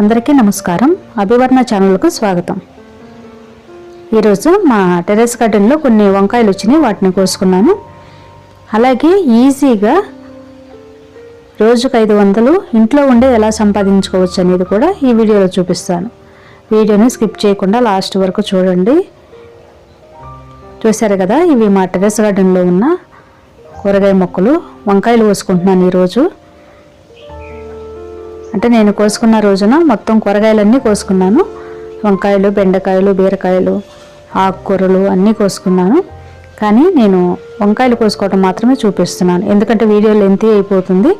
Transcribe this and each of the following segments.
అందరికీ నమస్కారం. అభివర్ణ ఛానల్కు స్వాగతం. ఈరోజు మా టెరెస్ గార్డెన్లో కొన్ని వంకాయలు వచ్చినాయి వాటిని కోసుకున్నాను. అలాగే ఈజీగా రోజుకు ఐదు వందలు ఇంట్లో ఉండే ఎలా సంపాదించుకోవచ్చు అనేది కూడా ఈ వీడియోలో చూపిస్తాను. వీడియోని స్కిప్ చేయకుండా లాస్ట్ వరకు చూడండి. చూశారు కదా ఇవి మా టెరెస్ గార్డెన్లో ఉన్న కూరగాయ మొక్కలు వంకాయలు కోసుకుంటున్నాను ఈరోజు. అంటే నేను కోసుకున్న రోజున మొత్తం కూరగాయలన్నీ కోసుకున్నాను. వంకాయలు బెండకాయలు బీరకాయలు ఆకుకూరలు అన్నీ కోసుకున్నాను. కానీ నేను వంకాయలు కోసుకోవడం మాత్రమే చూపిస్తున్నాను. ఎందుకంటే వీడియో లెంతీ అయిపోతుంది.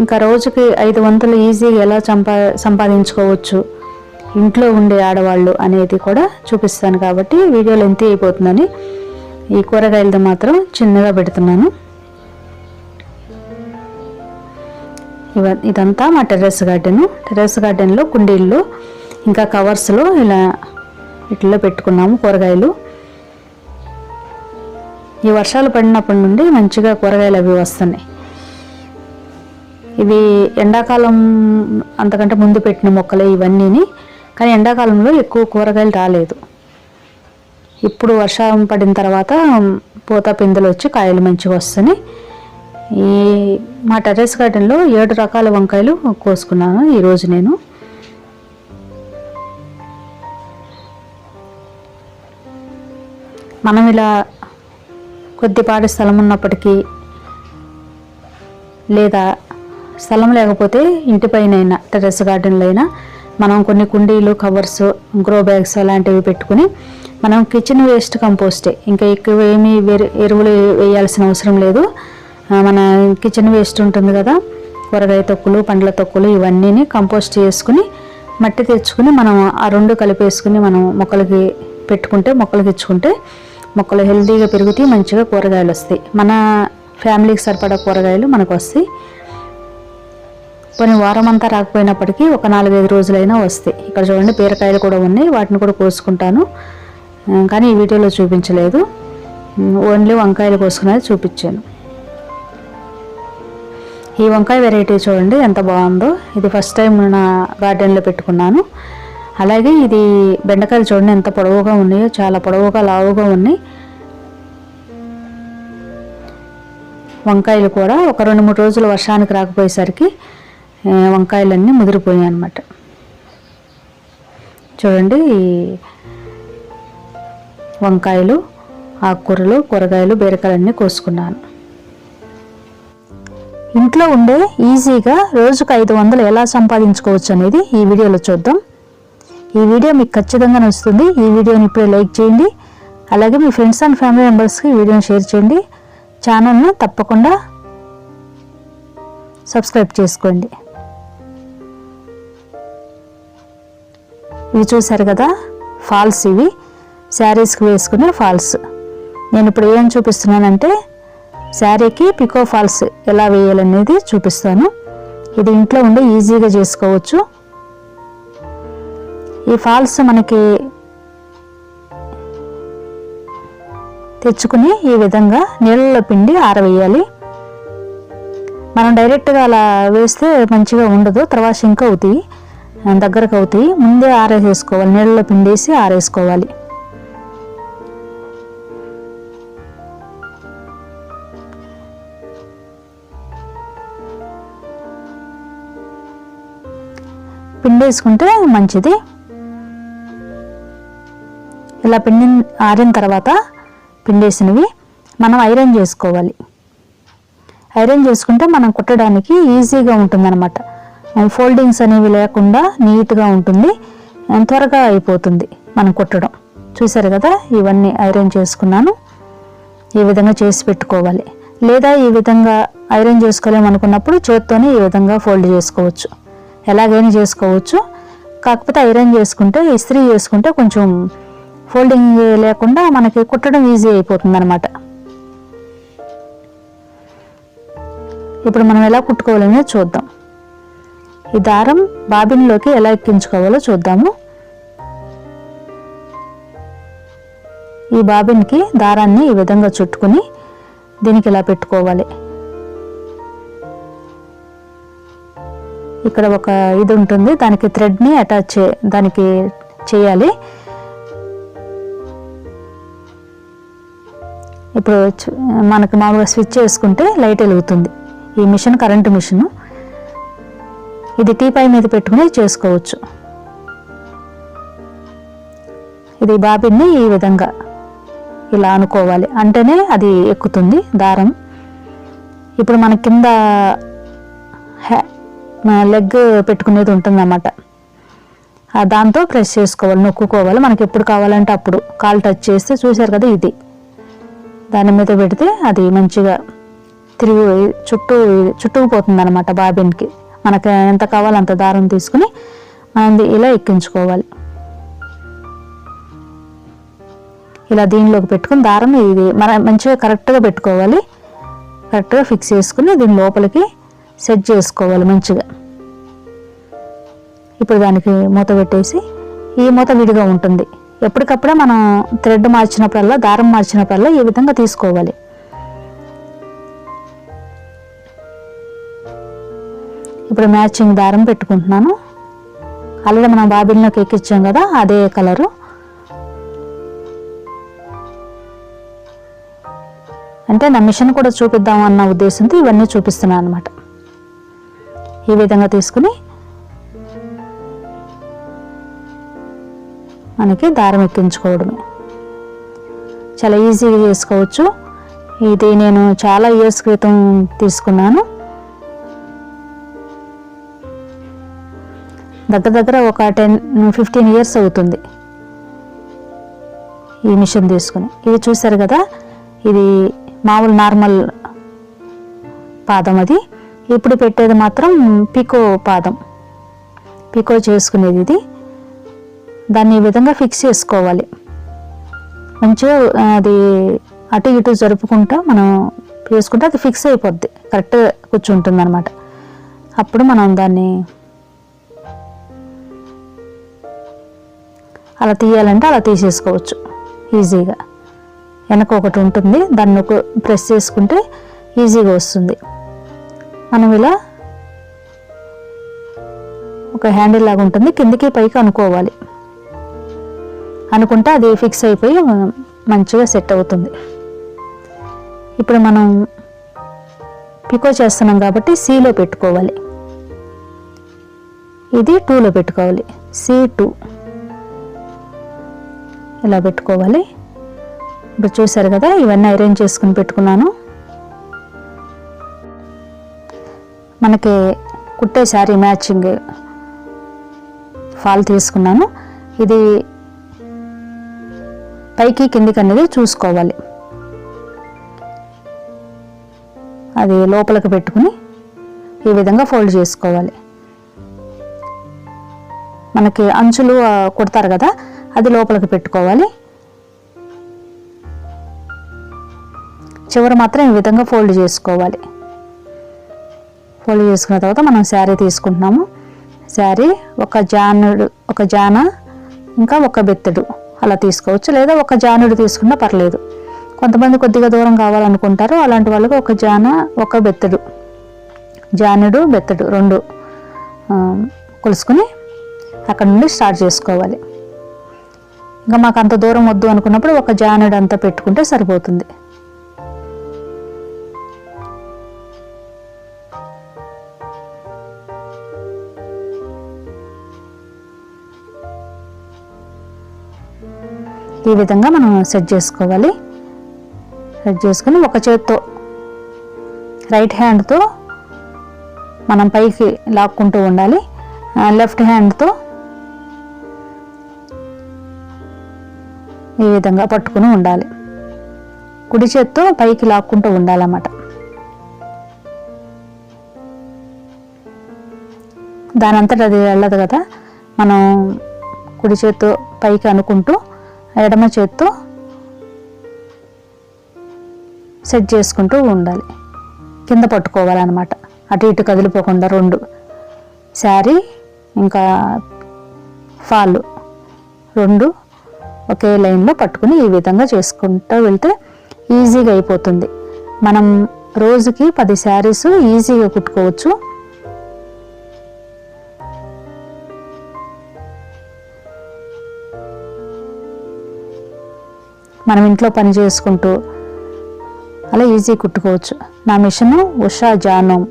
ఇంకా రోజుకి ఐదు వందలు ఈజీగా ఎలా సంపా సంపాదించుకోవచ్చు ఇంట్లో ఉండే ఆడవాళ్ళు అనేది కూడా చూపిస్తాను కాబట్టి వీడియో లెంతీ అయిపోతుందని ఈ కూరగాయలతో మాత్రం చిన్నగా పెడుతున్నాను. ఇవ ఇదంతా మా టెర్రస్ గార్డెన్. టెర్రస్ గార్డెన్లో కుండీల్లో ఇంకా కవర్స్లో ఇలా ఇట్లా పెట్టుకున్నాము కూరగాయలు. ఈ వర్షాలు పడినప్పటి నుండి మంచిగా కూరగాయలు అవి వస్తున్నాయి. ఇవి ఎండాకాలం అంతకంటే ముందు పెట్టిన మొక్కలే ఇవన్నీని కానీ ఎండాకాలంలో ఎక్కువ కూరగాయలు రాలేదు. ఇప్పుడు వర్షం పడిన తర్వాత పూత పిందెలు వచ్చి కాయలు మంచిగా వస్తున్నాయి. ఈ మా టెర్రస్ గార్డెన్లో ఏడు రకాల వంకాయలు కోసుకున్నాను. ఈరోజు నేను మనం ఇలా కొద్దిపాటి స్థలం ఉన్నప్పటికీ లేదా స్థలం లేకపోతే ఇంటిపైనైనా టెర్రస్ గార్డెన్లో అయినా మనం కొన్ని కుండీలు కవర్స్ గ్రో బ్యాగ్స్ అలాంటివి పెట్టుకుని మనం కిచెన్ వేస్ట్ కంపోస్టే. ఇంకా ఎక్కువ ఏమీ ఎరువులు వేయాల్సిన అవసరం లేదు. మన కిచెన్ వేస్ట్ ఉంటుంది కదా కూరగాయ తొక్కులు పండ్ల తొక్కులు ఇవన్నీని కంపోస్ట్ చేసుకుని మట్టి తెచ్చుకుని మనం ఆ రెండు కలిపేసుకుని మనం మొక్కలకి పెట్టుకుంటే మొక్కలకి ఇచ్చుకుంటే మొక్కలు హెల్తీగా పెరుగుతాయి మంచిగా కూరగాయలు వస్తాయి. మన ఫ్యామిలీకి సరిపడా కూరగాయలు మనకు వస్తాయి. కొన్ని వారం అంతా రాకపోయినప్పటికీ ఒక నాలుగైదు రోజులైనా వస్తాయి. ఇక్కడ చూడండి బీరకాయలు కూడా ఉన్నాయి వాటిని కూడా కోసుకుంటాను. కానీ ఈ వీడియోలో చూపించలేదు. ఓన్లీ వంకాయలు కోసుకునేది చూపించాను. ఈ వంకాయ వెరైటీ చూడండి ఎంత బాగుందో. ఇది ఫస్ట్ టైం నా గార్డెన్లో పెట్టుకున్నాను. అలాగే ఇది బెండకాయలు చూడండి ఎంత పొడవుగా ఉన్నాయో చాలా పొడవుగా లావుగా ఉన్నాయి. వంకాయలు కూడా ఒక రెండు మూడు రోజులు వర్షానికి రాకపోయేసరికి వంకాయలన్నీ ముదిరిపోయాయి అన్నమాట. చూడండి ఈ వంకాయలు ఆకుకూరలు కూరగాయలు బీరకాయలన్నీ కోసుకున్నాను. ఇంట్లో ఉండే ఈజీగా రోజుకు ఐదు వందలు ఎలా సంపాదించుకోవచ్చు అనేది ఈ వీడియోలో చూద్దాం. ఈ వీడియో మీకు ఖచ్చితంగా నచ్చుతుంది. ఈ వీడియోని ఇప్పుడే లైక్ చేయండి. అలాగే మీ ఫ్రెండ్స్ అండ్ ఫ్యామిలీ మెంబర్స్కి వీడియోని షేర్ చేయండి. ఛానల్ను తప్పకుండా సబ్స్క్రైబ్ చేసుకోండి. ఇవి చూశారు కదా? ఫాల్స్ ఇవి. శారీస్కి వేసుకునే ఫాల్స్. నేను ఇప్పుడు ఏం చూపిస్తున్నానంటే శారీకి పికో ఫాల్స్ ఎలా వేయాలనేది చూపిస్తాను. ఇది ఇంట్లో ఉండి ఈజీగా చేసుకోవచ్చు. ఈ ఫాల్స్ మనకి తెచ్చుకుని ఈ విధంగా నీళ్ళలో పిండి ఆరవేయాలి. మనం డైరెక్ట్గా అలా వేస్తే మంచిగా ఉండదు. తర్వాత ఇంకా అవుతాయి. దగ్గరకు అవుతాయి. ముందే ఆరేసేసుకోవాలి. నీళ్ళలో పిండేసి ఆరేసుకోవాలి. పిండేసుకుంటే మంచిది. ఇలా పిండి ఆరిన తర్వాత పిండేసినవి మనం ఐరన్ చేసుకోవాలి. ఐరన్ చేసుకుంటే మనం కుట్టడానికి ఈజీగా ఉంటుందన్నమాట. ఫోల్డింగ్స్ అనేవి లేకుండా నీట్గా ఉంటుంది. త్వరగా అయిపోతుంది మనం కుట్టడం. చూసారు కదా ఇవన్నీ ఐరన్ చేసుకున్నాను. ఈ విధంగా చేసి పెట్టుకోవాలి. లేదా ఈ విధంగా ఐరన్ చేసుకోలేమనుకున్నప్పుడు చేత్తోనే ఈ విధంగా ఫోల్డ్ చేసుకోవచ్చు. ఎలాగైనా చేసుకోవచ్చు. కాకపోతే ఐరన్ చేసుకుంటే ఇస్త్రీ చేసుకుంటే కొంచెం ఫోల్డింగ్ లేకుండా మనకి కుట్టడం ఈజీ అయిపోతుంది అనమాట ఇప్పుడు మనం ఎలా కుట్టుకోవాలనేది చూద్దాం. ఈ దారం బాబిన్లోకి ఎలా ఎక్కించుకోవాలో చూద్దాము. ఈ బాబిన్కి దారాన్ని ఈ విధంగా చుట్టుకుని దీనికి ఇలా పెట్టుకోవాలి. ఇక్కడ ఒక ఇది ఉంటుంది. దానికి థ్రెడ్ని అటాచ్ చే దానికి చేయాలి. ఇప్పుడు మనకు మామూలుగా స్విచ్ చేసుకుంటే లైట్ వెలుగుతుంది. ఈ మిషన్ కరెంటు మిషన్. ఇది టీపాయ్ మీద పెట్టుకుని చేసుకోవచ్చు. ఇది బాబిన్ని ఈ విధంగా ఇలా అనుకోవాలి. అంటేనే అది ఎక్కుతుంది దారం. ఇప్పుడు మన కింద హ్యా- లెగ్ పెట్టుకునేది ఉంటుందన్నమాట. దాంతో ప్రెస్ చేసుకోవాలి నొక్కుకోవాలి. మనకి ఎప్పుడు కావాలంటే అప్పుడు. కాలు టచ్ చేస్తే చూశారు కదా ఇది. దాని మీద పెడితే అది మంచిగా తిరిగి చుట్టూ చుట్టుకుపోతుంది అనమాట బాబిన్కి. మనకి ఎంత కావాలో అంత దారం తీసుకుని మనది ఇలా ఎక్కించుకోవాలి. ఇలా దీనిలోకి పెట్టుకుని దారం ఇది. మన మంచిగా కరెక్ట్గా పెట్టుకోవాలి. కరెక్ట్గా ఫిక్స్ చేసుకుని దీని లోపలికి సెట్ చేసుకోవాలి మంచిగా. ఇప్పుడు దానికి మూత పెట్టేసి ఈ మూత విడిగా ఉంటుంది. ఎప్పటికప్పుడే మనం థ్రెడ్ మార్చినప్పుడల్లా దారం మార్చినప్పుడల్లా ఈ విధంగా తీసుకోవాలి. ఇప్పుడు మ్యాచింగ్ దారం పెట్టుకుంటున్నాను. ఆల్రెడీ మనం బాబిల్లోకి ఎక్కించాం కదా అదే కలరు. అంటే నా మిషన్ కూడా చూపిద్దాం అన్న ఉద్దేశంతో ఇవన్నీ చూపిస్తున్నాను అనమాట ఈ విధంగా తీసుకుని మనకి దారం ఎక్కించుకోవడమే. చాలా ఈజీగా చేసుకోవచ్చు. ఇది నేను చాలా ఇయర్స్ క్రితం తీసుకున్నాను. దగ్గర దగ్గర ఒక టెన్ ఫిఫ్టీన్ ఇయర్స్ అవుతుంది. ఈ మిషన్ తీసుకుని. ఇది చూసారు కదా? ఇది మామూలు నార్మల్ పాదం అది. ఇప్పుడు పెట్టేది మాత్రం పికో పాదం. పికో చేసుకునేది ఇది. దాన్ని ఈ విధంగా ఫిక్స్ చేసుకోవాలి. మంచిగా అది అటు ఇటు జరుపుకుంటా మనం వేసుకుంటే అది ఫిక్స్ అయిపోద్ది. కరెక్ట్ కూర్చుంటుంది అనమాట అప్పుడు మనం దాన్ని అలా తీయాలంటే అలా తీసేసుకోవచ్చు. ఈజీగా వెనక ఒకటి ఉంటుంది. దాన్ని ఒక ప్రెస్ చేసుకుంటే ఈజీగా వస్తుంది. మనం ఇలా ఒక హ్యాండిల్ లాగా ఉంటుంది. కిందికి పైకి అనుకోవాలి. అనుకుంటే అది ఫిక్స్ అయిపోయి మంచిగా సెట్ అవుతుంది. ఇప్పుడు మనం పికో చేస్తున్నాం కాబట్టి సిలో పెట్టుకోవాలి. ఇది టూలో పెట్టుకోవాలి. సి టూ ఇలా పెట్టుకోవాలి. ఇప్పుడు చూసారు కదా ఇవన్నీ అరేంజ్ చేసుకుని పెట్టుకున్నాను. మనకి కుట్టే శారీ మ్యాచింగ్ ఫాల్ తీసుకున్నాను. ఇది పైకి కిందికి అనేది చూసుకోవాలి. అది లోపలికి పెట్టుకుని ఈ విధంగా ఫోల్డ్ చేసుకోవాలి. మనకి అంచులు కుడతారు కదా అది లోపలికి పెట్టుకోవాలి. చివర మాత్రం ఈ విధంగా ఫోల్డ్ చేసుకోవాలి. ఫోల్డ్ చేసుకున్న తర్వాత మనం శారీ తీసుకుంటున్నాము. శారీ ఒక జానుడు ఒక జాన ఇంకా ఒక బెత్తడు అలా తీసుకోవచ్చు. లేదా ఒక జానుడు తీసుకున్నా పర్లేదు. కొంతమంది కొద్దిగా దూరం కావాలనుకుంటారు. అలాంటి వాళ్ళకి ఒక జాన ఒక బెత్తడు. జానుడు బెత్తడు రెండు కొలుసుకుని అక్కడ నుండి స్టార్ట్ చేసుకోవాలి. ఇంకా మాకు అంత దూరం వద్దు అనుకున్నప్పుడు ఒక జానుడు అంతా పెట్టుకుంటే సరిపోతుంది. ఈ విధంగా మనం సెట్ చేసుకోవాలి. సెట్ చేసుకుని ఒక చేత్తో రైట్ హ్యాండ్తో మనం పైకి లాక్కుంటూ ఉండాలి. లెఫ్ట్ హ్యాండ్తో ఈ విధంగా పట్టుకుని ఉండాలి. కుడి చేత్తో పైకి లాక్కుంటూ ఉండాలన్నమాట. దాని అది వెళ్ళదు కదా. మనం కుడి చేత్తో పైకి అనుకుంటూ ఎడమ చేత్తో సెట్ చేసుకుంటూ ఉండాలి. కింద పట్టుకోవాలన్నమాట. అటు ఇటు కదిలిపోకుండా రెండు. శారీ ఇంకా ఫాల్. రెండు ఒకే లైన్లో పట్టుకుని ఈ విధంగా చేసుకుంటూ వెళ్తే ఈజీగా అయిపోతుంది. మనం రోజుకి పది శారీస్ ఈజీగా కుట్టుకోవచ్చు. మనం ఇంట్లో పని చేసుకుంటూ అలా ఈజీ కుట్టుకోవచ్చు. నా మిషన్ ఉషా జానోమ్.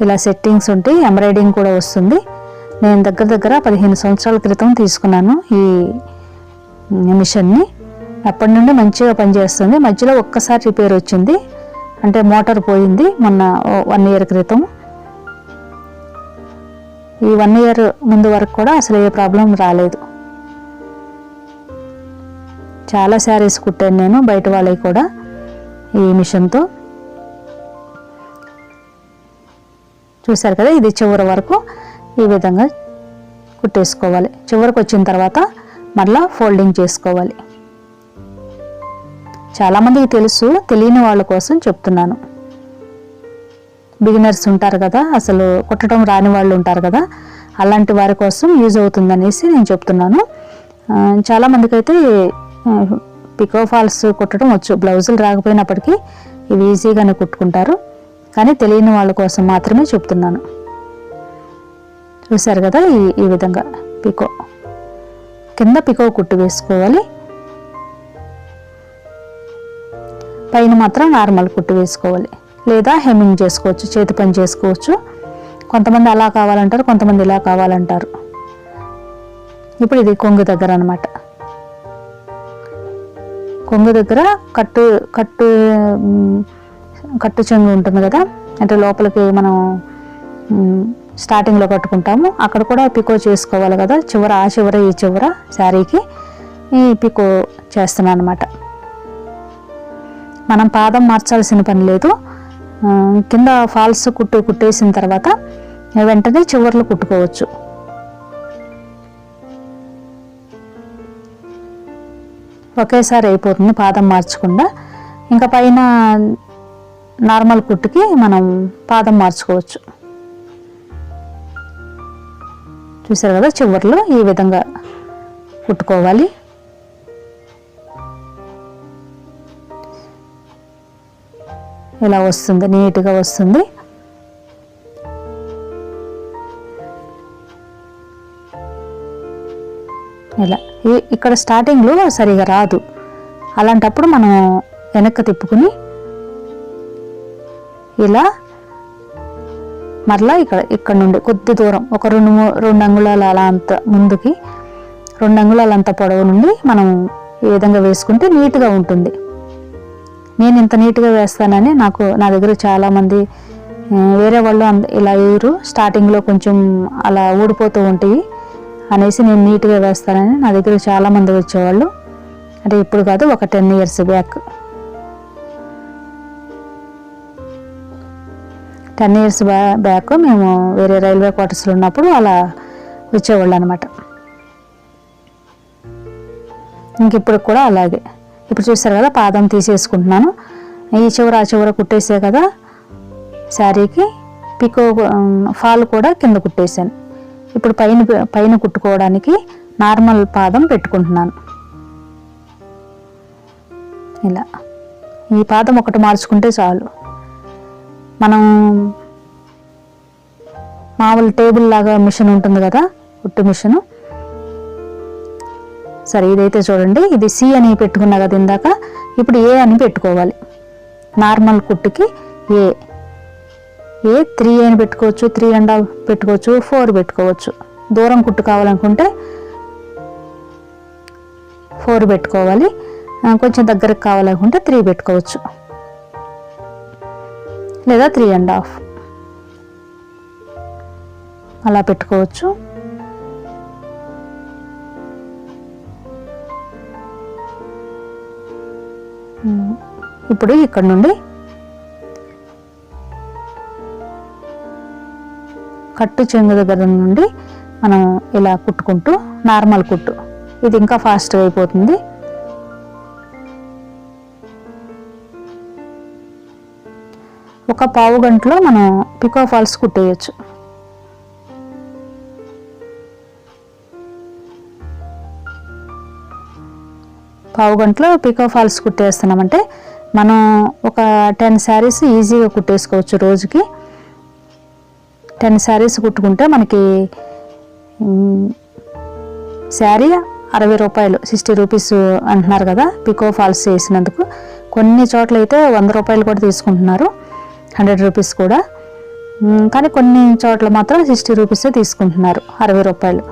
ఇలా సెట్టింగ్స్ ఉంటాయి ఎంబ్రాయిడింగ్ కూడా వస్తుంది. నేను దగ్గర దగ్గర పదిహేను సంవత్సరాల క్రితం తీసుకున్నాను ఈ మిషన్ని. అప్పటి నుండి మంచిగా పనిచేస్తుంది. మధ్యలో ఒక్కసారి రిపేర్ వచ్చింది. అంటే మోటార్ పోయింది మొన్న వన్ ఇయర్ క్రితం. ఈ వన్ ఇయర్ ముందు వరకు కూడా అసలు ఏ ప్రాబ్లం రాలేదు. చాలా శారీస్ కుట్టాను నేను బయట వాళ్ళవి కూడా ఈ మిషన్తో. చూసారు కదా ఇది చివరి వరకు ఈ విధంగా కుట్టేసుకోవాలి. చివరికి వచ్చిన తర్వాత మళ్ళా ఫోల్డింగ్ చేసుకోవాలి. చాలామందికి తెలుసు తెలియని వాళ్ళ కోసం చెప్తున్నాను. బిగినర్స్ ఉంటారు కదా అసలు కుట్టడం రాని వాళ్ళు ఉంటారు కదా అలాంటి వారి కోసం యూజ్ అవుతుందనేసి నేను చెప్తున్నాను. చాలామందికి అయితే పికో ఫాల్స్ కుట్టడం వచ్చు. బ్లౌజులు రాకపోయినప్పటికీ ఇవి ఈజీగానే కుట్టుకుంటారు. కానీ తెలియని వాళ్ళ కోసం మాత్రమే చెప్తున్నాను. చూసారు కదా ఈ ఈ విధంగా పికో. కింద పికో కుట్టు వేసుకోవాలి. పైన మాత్రం నార్మల్ కుట్టు వేసుకోవాలి. లేదా హెమ్మింగ్ చేసుకోవచ్చు చేతి పని చేసుకోవచ్చు. కొంతమంది అలా కావాలంటారు కొంతమంది ఇలా కావాలంటారు. ఇప్పుడు ఇది కొంగు దగ్గర అనమాట కొంగు దగ్గర కట్టు కట్టు కట్టు చెంగు ఉంటుంది కదా? అంటే లోపలికి మనం స్టార్టింగ్లో కట్టుకుంటాము. అక్కడ కూడా పికో చేసుకోవాలి కదా? చివర ఆ చివర ఈ చివర శారీకి ఈ పికో చేస్తున్నాను అనమాట మనం పాదం మార్చాల్సిన పని లేదు. కింద ఫాల్స్ కుట్టు కుట్టేసిన తర్వాత వెంటనే చివర్లు కుట్టుకోవచ్చు. ఒకేసారి అయిపోతుంది పాదం మార్చకుండా. ఇంకా పైన నార్మల్ కుట్టుకి మనం పాదం మార్చుకోవచ్చు. చూసారు కదా చివర్లో ఈ విధంగా కుట్టుకోవాలి. ఇలా వస్తుంది నీట్గా వస్తుంది. ఇలా. ఇక్కడ స్టార్టింగ్లో సరిగా రాదు. అలాంటప్పుడు మనం వెనక్కి తిప్పుకుని ఇలా మరలా ఇక్కడ ఇక్కడ నుండి కొద్ది దూరం ఒక రెండు మూ- రెండు అంగుళాల అలా అంత ముందుకి రెండు అంగుళాల అంత పొడవు నుండి మనం ఈ విధంగా వేసుకుంటే నీట్గా ఉంటుంది. నేను ఇంత నీట్గా వేస్తానని నాకు నా దగ్గర చాలామంది వేరే వాళ్ళు అంద- ఇలా వేయరు. స్టార్టింగ్లో కొంచెం అలా ఊడిపోతూ ఉంటాయి అనేసి నేను నీట్గా వేస్తానని నా దగ్గర చాలామంది వచ్చేవాళ్ళు. అంటే ఇప్పుడు కాదు ఒక ten years back ten years back back మేము వేరే రైల్వే క్వార్టర్స్లో ఉన్నప్పుడు అలా వచ్చేవాళ్ళు అనమాట ఇంక ఇప్పుడు కూడా అలాగే. ఇప్పుడు చూస్తారు కదా పాదం తీసేసుకుంటున్నాను. ఈ చివర ఆ చివర కుట్టేసే కదా శారీకి పికో ఫాల్ కూడా కింద కుట్టేశాను. ఇప్పుడు పైన పైన కుట్టుకోవడానికి నార్మల్ పాదం పెట్టుకుంటున్నాను. ఇలా. ఈ పాదం ఒకటి మార్చుకుంటే చాలు. మనం మామూలు టేబుల్ లాగా మిషన్ ఉంటుంది కదా కుట్టు మిషను. సరే ఇదైతే చూడండి. ఇది సి అని పెట్టుకున్నా కదా ఇందాక. ఇప్పుడు ఏ అని పెట్టుకోవాలి. నార్మల్ కుట్టుకి ఏ. ఏ త్రీ అని పెట్టుకోవచ్చు త్రీ అండ్ హాఫ్ పెట్టుకోవచ్చు ఫోర్ పెట్టుకోవచ్చు. దూరం కుట్టు కావాలనుకుంటే ఫోర్ పెట్టుకోవాలి. కొంచెం దగ్గరకు కావాలనుకుంటే త్రీ పెట్టుకోవచ్చు. లేదా త్రీ అండ్ హాఫ్. అలా పెట్టుకోవచ్చు. ఇప్పుడు ఇక్కడ నుండి కట్టు చెంగు దగ్గర నుండి మనం ఇలా కుట్టుకుంటూ నార్మల్ కుట్టు. ఇది ఇంకా ఫాస్ట్గా అయిపోతుంది. ఒక పావు గంటలో మనం పికో ఫాల్స్ కుట్టేయచ్చు. పావు గంటలో పికో ఫాల్స్ కుట్టేస్తున్నామంటే మనం ఒక టెన్ శారీస్ ఈజీగా కుట్టేసుకోవచ్చు రోజుకి. టెన్ శారీస్ కుట్టుకుంటే మనకి శారీ అరవై రూపాయలు సిక్స్టీ రూపీస్ అంటున్నారు కదా పికో ఫాల్స్ చేసినందుకు. కొన్ని చోట్ల అయితే వంద రూపాయలు కూడా తీసుకుంటున్నారు హండ్రెడ్ రూపీస్ కూడా. కానీ కొన్ని చోట్ల మాత్రం సిక్స్టీ రూపీసే తీసుకుంటున్నారు అరవై రూపాయలు.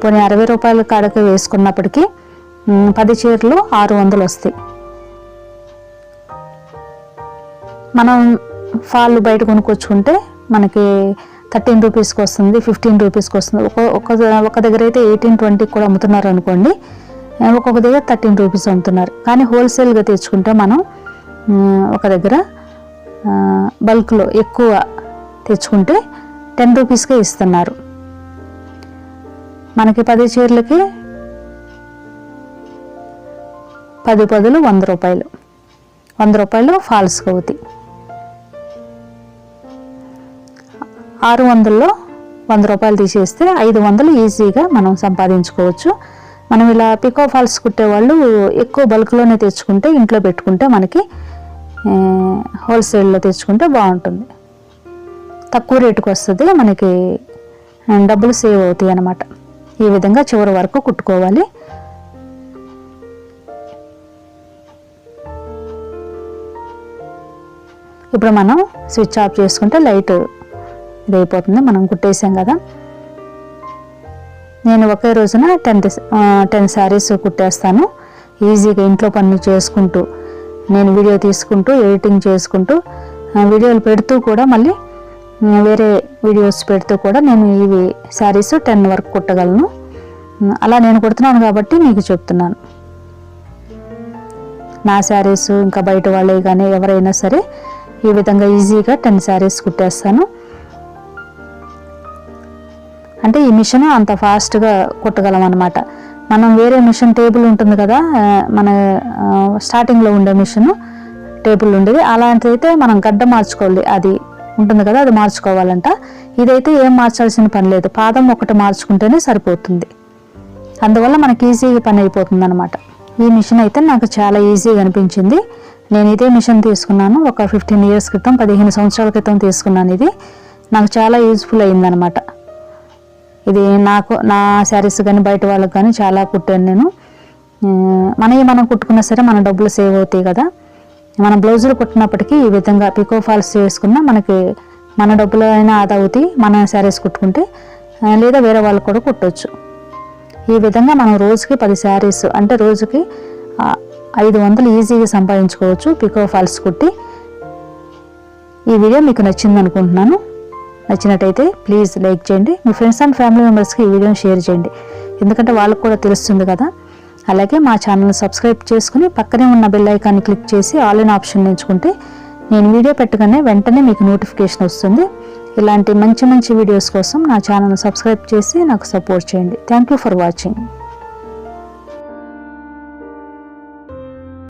పోనీ అరవై రూపాయల కాడకి వేసుకున్నప్పటికీ పది చీరలు ఆరు వందలు వస్తాయి. మనం ఫాల్ బయట కొనుక్కొచ్చుకుంటే మనకి థర్టీన్ రూపీస్కి వస్తుంది ఫిఫ్టీన్ రూపీస్కి వస్తుంది. ఒక ఒక ఒక దగ్గర అయితే ఎయిటీన్ ట్వంటీకి కూడా అమ్ముతున్నారు అనుకోండి. ఒక్కొక్క దగ్గర థర్టీన్ రూపీస్ అమ్ముతున్నారు. కానీ హోల్సేల్గా తెచ్చుకుంటే మనం ఒక దగ్గర బల్క్లో ఎక్కువ తెచ్చుకుంటే టెన్ రూపీస్కే ఇస్తున్నారు. మనకి పది చీరలకి పది పదులు వంద రూపాయలు. వంద రూపాయలు ఫాల్స్ అవుతాయి ఆరు వందల్లో వంద రూపాయలు తీసేస్తే ఐదు వందలు ఈజీగా మనం సంపాదించుకోవచ్చు. మనం ఇలా పికో ఫాల్స్ కుట్టేవాళ్ళు ఎక్కువ బల్క్లోనే తెచ్చుకుంటే ఇంట్లో పెట్టుకుంటే మనకి హోల్సేల్లో తెచ్చుకుంటే బాగుంటుంది. తక్కువ రేటుకి వస్తుంది మనకి డబ్బులు సేవ్ అవుతాయి అన్నమాట. ఈ విధంగా చివరి వరకు కుట్టుకోవాలి. ఇప్పుడు మనం స్విచ్ ఆఫ్ చేసుకుంటే లైట్ ఇది అయిపోతుంది మనం కుట్టేసాం కదా. నేను ఒకే రోజున టెన్ టెన్ శారీస్ కుట్టేస్తాను. ఈజీగా ఇంట్లో పనులు చేసుకుంటూ నేను వీడియో తీసుకుంటూ ఎడిటింగ్ చేసుకుంటూ వీడియోలు పెడుతూ కూడా మళ్ళీ వేరే వీడియోస్ పెడుతూ కూడా నేను ఇవి శారీస్ టెన్ వరకు కుట్టగలను. అలా నేను కుడుతున్నాను కాబట్టి మీకు చెప్తున్నాను. నా శారీస్ ఇంకా బయట వాళ్ళే కానీ ఎవరైనా సరే ఈ విధంగా ఈజీగా టెన్ శారీస్ కుట్టేస్తాను. అంటే ఈ మిషన్ అంత ఫాస్ట్గా కుట్టగలం అనమాట మనం వేరే మిషన్ టేబుల్ ఉంటుంది కదా మన స్టార్టింగ్లో ఉండే మిషన్ టేబుల్ ఉండేది. అలాంటిది అయితే మనం గడ్డ మార్చుకోవాలి. అది ఉంటుంది కదా అది మార్చుకోవాలంట. ఇదైతే ఏం మార్చాల్సిన పని లేదు. పాదం ఒకటి మార్చుకుంటేనే సరిపోతుంది. అందువల్ల మనకి ఈజీగా పని అయిపోతుంది అనమాట ఈ మిషన్ అయితే నాకు చాలా ఈజీగా అనిపించింది. నేను ఇదే మిషన్ తీసుకున్నాను. ఒక ఫిఫ్టీన్ ఇయర్స్ క్రితం పదిహేను సంవత్సరాల క్రితం తీసుకున్నాను ఇది. నాకు చాలా యూజ్ఫుల్ అయిందనమాట ఇది నాకు నా శారీస్ కానీ బయట వాళ్ళకి కానీ చాలా కుట్టాను నేను. మనవి మనం కుట్టుకున్నా సరే మన డబ్బులు సేవ్ అవుతాయి కదా. మన బ్లౌజులు కుట్టినప్పటికీ ఈ విధంగా పికో ఫాల్స్ చేసుకున్నా మనకి మన డబ్బులు అయినా ఆదా అవుతాయి మన శారీస్ కుట్టుకుంటే. లేదా వేరే వాళ్ళకి కూడా కుట్టవచ్చు ఈ విధంగా మనం రోజుకి పది శారీస్ అంటే రోజుకి ఐదు వందలు ఈజీగా సంపాదించుకోవచ్చు పికో ఫాల్స్ కుట్టి. ఈ వీడియో మీకు నచ్చింది అనుకుంటున్నాను నచ్చినట్టయితే ప్లీజ్ లైక్ చేయండి. మీ ఫ్రెండ్స్ అండ్ ఫ్యామిలీ మెంబర్స్కి ఈ వీడియోని షేర్ చేయండి. ఎందుకంటే వాళ్ళకు కూడా తెలుస్తుంది కదా. అలాగే మా ఛానల్ని సబ్స్క్రైబ్ చేసుకుని పక్కనే ఉన్న బెల్ ఐకాన్ని క్లిక్ చేసి ఆల్ ఇన్ ఆప్షన్ ఎంచుకుంటే నేను వీడియో పెట్టగానే వెంటనే మీకు నోటిఫికేషన్ వస్తుంది. ఇలాంటి మంచి మంచి వీడియోస్ కోసం నా ఛానల్ని సబ్స్క్రైబ్ చేసి నాకు సపోర్ట్ చేయండి. Thank you for watching